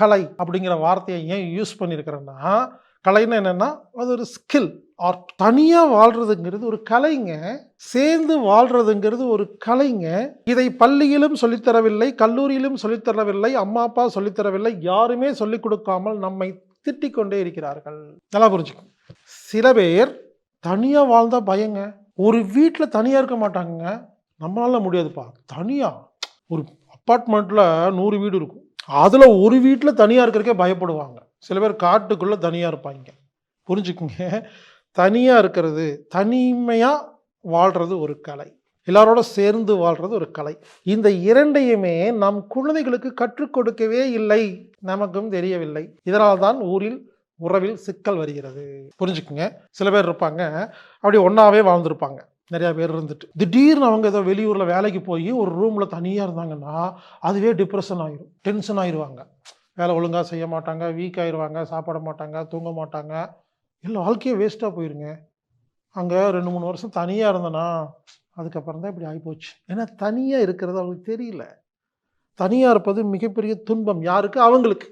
கலை அப்படிங்கிற வார்த்தையை ஏன் யூஸ் பண்ணியிருக்கிறேன்னா கலைன்னு என்னென்னா அது ஒரு ஸ்கில் ஆர் தனியாக வாழ்கிறதுங்கிறது ஒரு கலைங்க. சேர்ந்து வாழ்கிறதுங்கிறது ஒரு கலைங்க. இதை பள்ளியிலும் சொல்லித்தரவில்லை கல்லூரியிலும் சொல்லித்தரவில்லை அம்மா அப்பா சொல்லித்தரவில்லை யாருமே சொல்லிக் கொடுக்காமல் நம்மை திட்டிக் கொண்டே இருக்கிறார்கள். நல்லா புரிஞ்சுக்கும் சில பேர் தனியாக வாழ்ந்தால் பயங்க. ஒரு வீட்டில் தனியாக இருக்க மாட்டாங்க நம்மளால முடியாதுப்பா. தனியாக ஒரு அப்பார்ட்மெண்ட்டில் நூறு வீடு இருக்கும். அதில் ஒரு வீட்டில் தனியாக இருக்கிறக்கே பயப்படுவாங்க. சில பேர் காட்டுக்குள்ளே தனியாக இருப்பாங்க. புரிஞ்சுக்குங்க. தனியாக இருக்கிறது தனிமையாக வாழ்கிறது ஒரு கலை. எல்லாரோட சேர்ந்து வாழ்கிறது ஒரு கலை. இந்த இரண்டையுமே நம் குழந்தைகளுக்கு கற்றுக் கொடுக்கவே இல்லை. நமக்கும் தெரியவில்லை. இதனால் தான் ஊரில் உறவில் சிக்கல் வருகிறது. புரிஞ்சுக்குங்க. சில பேர் இருப்பாங்க. அப்படி ஒன்றாவே வாழ்ந்திருப்பாங்க. நிறையா பேர் இருந்துட்டு. திடீர்னு அவங்க ஏதோ வெளியூரில் வேலைக்கு போய் ஒரு ரூமில் தனியாக இருந்தாங்கன்னா அதுவே டிப்ரெஷன் ஆகிரும் டென்ஷன் ஆயிடுவாங்க வேலை ஒழுங்காக செய்ய மாட்டாங்க வீக் ஆயிடுவாங்க சாப்பிட மாட்டாங்க தூங்க மாட்டாங்க. இல்லை வாழ்க்கையே வேஸ்ட்டாக போயிருங்க. அங்கே ரெண்டு மூணு வருஷம் தனியாக இருந்தனா அதுக்கப்புறம் தான் இப்படி ஆகிப்போச்சு ஏன்னா தனியாக இருக்கிறது அவங்களுக்கு தெரியல. தனியாக இருப்பது மிகப்பெரிய துன்பம். யாருக்கு? அவங்களுக்கு.